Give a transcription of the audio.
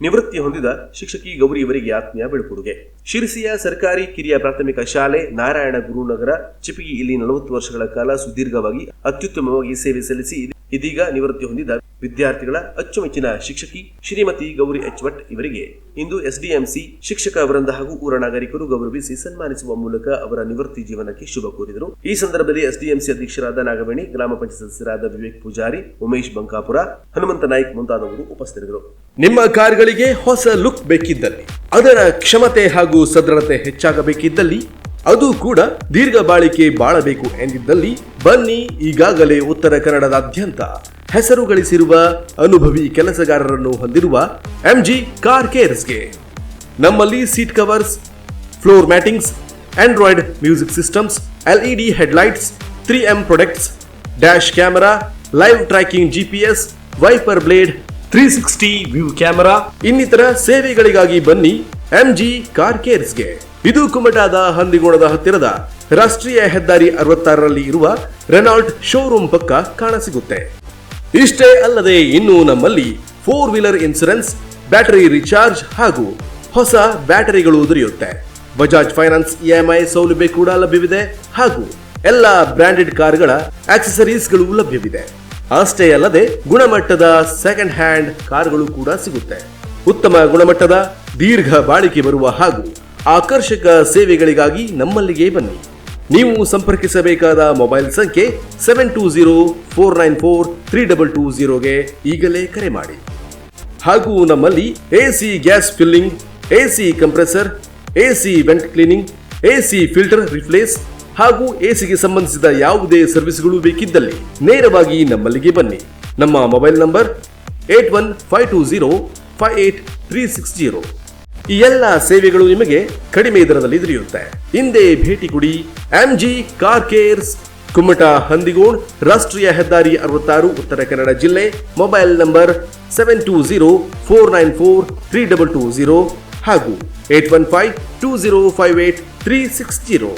ನಿವೃತ್ತಿ ಹೊಂದಿದ ಶಿಕ್ಷಕಿ ಗೌರಿ ಇವರಿಗೆ ಆತ್ಮೀಯ ಬೀಳ್ಕೊಡುಗೆ. ಶಿರಸಿಯ ಸರ್ಕಾರಿ ಕಿರಿಯ ಪ್ರಾಥಮಿಕ ಶಾಲೆ ನಾರಾಯಣ ಗುರುನಗರ ಚಿಪಿಗಿ ಇಲ್ಲಿ ನಲವತ್ತು ವರ್ಷಗಳ ಕಾಲ ಸುದೀರ್ಘವಾಗಿ ಅತ್ಯುತ್ತಮವಾಗಿ ಸೇವೆ ಸಲ್ಲಿಸಿ ಇದೀಗ ನಿವೃತ್ತಿ ಹೊಂದಿದ ವಿದ್ಯಾರ್ಥಿಗಳ ಅಚ್ಚುಮೆಚ್ಚಿನ ಶಿಕ್ಷಕಿ ಶ್ರೀಮತಿ ಗೌರಿ ಎಚ್ ಭಟ್ ಇವರಿಗೆ ಇಂದು ಎಸ್ಡಿಎಂಸಿ ಶಿಕ್ಷಕ ವೃಂದ ಹಾಗೂ ಊರ ನಾಗರಿಕರು ಗೌರವಿಸಿ ಸನ್ಮಾನಿಸುವ ಮೂಲಕ ಅವರ ನಿವೃತ್ತಿ ಜೀವನಕ್ಕೆ ಶುಭ ಕೋರಿದರು. ಈ ಸಂದರ್ಭದಲ್ಲಿ ಎಸ್ಡಿಎಂಸಿ ಅಧ್ಯಕ್ಷರಾದ ನಾಗವೇಣಿ, ಗ್ರಾಮ ಪಂಚಾಯತ್ ಸದಸ್ಯರಾದ ವಿವೇಕ್ ಪೂಜಾರಿ, ಉಮೇಶ್ ಬಂಕಾಪುರ, ಹನುಮಂತ ನಾಯ್ಕ್ ಮುಂತಾದವರು ಉಪಸ್ಥಿತರಿದ್ದರು. ನಿಮ್ಮ ಕಾರ್ಗಳಿಗೆ ಹೊಸ ಲುಕ್ ಬೇಕಿದ್ದಲ್ಲಿ, ಅದರ ಕ್ಷಮತೆ ಹಾಗೂ ಸದೃಢತೆ ಹೆಚ್ಚಾಗಬೇಕಿದ್ದಲ್ಲಿ, ಅದು ಕೂಡ ದೀರ್ಘ ಬಾಳಿಕೆ ಬಾಳಬೇಕು ಎಂದಿದ್ದಲ್ಲಿ, ಬನ್ನಿ ಈಗಾಗಲೇ ಉತ್ತರ ಕನ್ನಡದಾದ್ಯಂತ ಹೆಸರು ಗಳಿಸಿರುವ ಅನುಭವಿ ಕೆಲಸಗಾರರನ್ನು ಹೊಂದಿರುವ ಎಂಜಿ ಕಾರ್ ಕೇರ್ಸ್ಗೆ ನಮ್ಮಲ್ಲಿ seat covers, floor mattings android music systems LED headlights three M products, dash camera, live tracking GPS wiper blade three sixty view camera, ಇನ್ನಿತರ ಸೇವೆಗಳಿಗಾಗಿ ಬನ್ನಿ ಎಂಜಿ ಕಾರ್ ಕೇರ್ಸ್ಗೆ ಇದು ಕುಮಟಾದ ಹಂದಿಗೋಣದ ಹತ್ತಿರದ ರಾಷ್ಟ್ರೀಯ ಹೆದ್ದಾರಿ ಅರವತ್ತಾರರಲ್ಲಿ ಇರುವ ರೆನಾಲ್ಟ್ ಶೋರೂಮ್ ಪಕ್ಕ ಕಾಣಸಿಗುತ್ತೆ. ಇಷ್ಟೇ ಅಲ್ಲದೆ ಇನ್ನು ನಮ್ಮಲ್ಲಿ four wheeler insurance battery recharge ಹಾಗೂ ಹೊಸ ಬ್ಯಾಟರಿಗಳು ದೊರೆಯುತ್ತೆ. ಬಜಾಜ್ ಫೈನಾನ್ಸ್ ಇಎಂಐ ಸೌಲಭ್ಯ ಕೂಡ ಲಭ್ಯವಿದೆ ಹಾಗೂ ಎಲ್ಲ ಬ್ರಾಂಡೆಡ್ ಕಾರ್ಗಳ ಆಕ್ಸೆಸರೀಸ್ಗಳು ಲಭ್ಯವಿದೆ. ಅಷ್ಟೇ ಅಲ್ಲದೆ ಗುಣಮಟ್ಟದ ಸೆಕೆಂಡ್ ಹ್ಯಾಂಡ್ ಕಾರ್ಗಳು ಕೂಡ ಸಿಗುತ್ತೆ. ಉತ್ತಮ ಗುಣಮಟ್ಟದ ದೀರ್ಘ ಬಾಳಿಕೆ ಬರುವ ಹಾಗೂ ಆಕರ್ಷಕ ಸೇವೆಗಳಿಗಾಗಿ ನಮ್ಮಲ್ಲಿಗೆ ಬನ್ನಿ. ನೀವು ಸಂಪರ್ಕಿಸಬೇಕಾದ ಮೊಬೈಲ್ ಸಂಖ್ಯೆ seven two zero four nine four three double two ಝೀರೋಗೆ ಈಗಲೇ ಕರೆ ಮಾಡಿ. ಹಾಗೂ ನಮ್ಮಲ್ಲಿ AC gas filling AC compressor AC vent cleaning AC filter replace ಹಾಗೂ ಎಸಿಗೆ ಸಂಬಂಧಿಸಿದ ಯಾವುದೇ ಸರ್ವಿಸ್ಗಳು ಬೇಕಿದ್ದಲ್ಲಿ ನೇರವಾಗಿ ನಮ್ಮಲ್ಲಿಗೆ ಬನ್ನಿ. ನಮ್ಮ mobile number eight one five two zero five eight three six zero ಈ ಎಲ್ಲ ಸೇವೆಗಳು ನಿಮಗೆ ಕಡಿಮೆ ದರದಲ್ಲಿ ದೊರೆಯುತ್ತೆ. ಹಿಂದೆ ಭೇಟಿ ಕೊಡಿ. MG car cares Kummata Handigod, ರಾಷ್ಟ್ರೀಯ ಹೆದ್ದಾರಿ ಅರವತ್ತಾರು, ಉತ್ತರ ಕನ್ನಡ ಜಿಲ್ಲೆ. Mobile number seven two zero four nine four three double two zero ಹಾಗೂ eight one five two zero five eight three six zero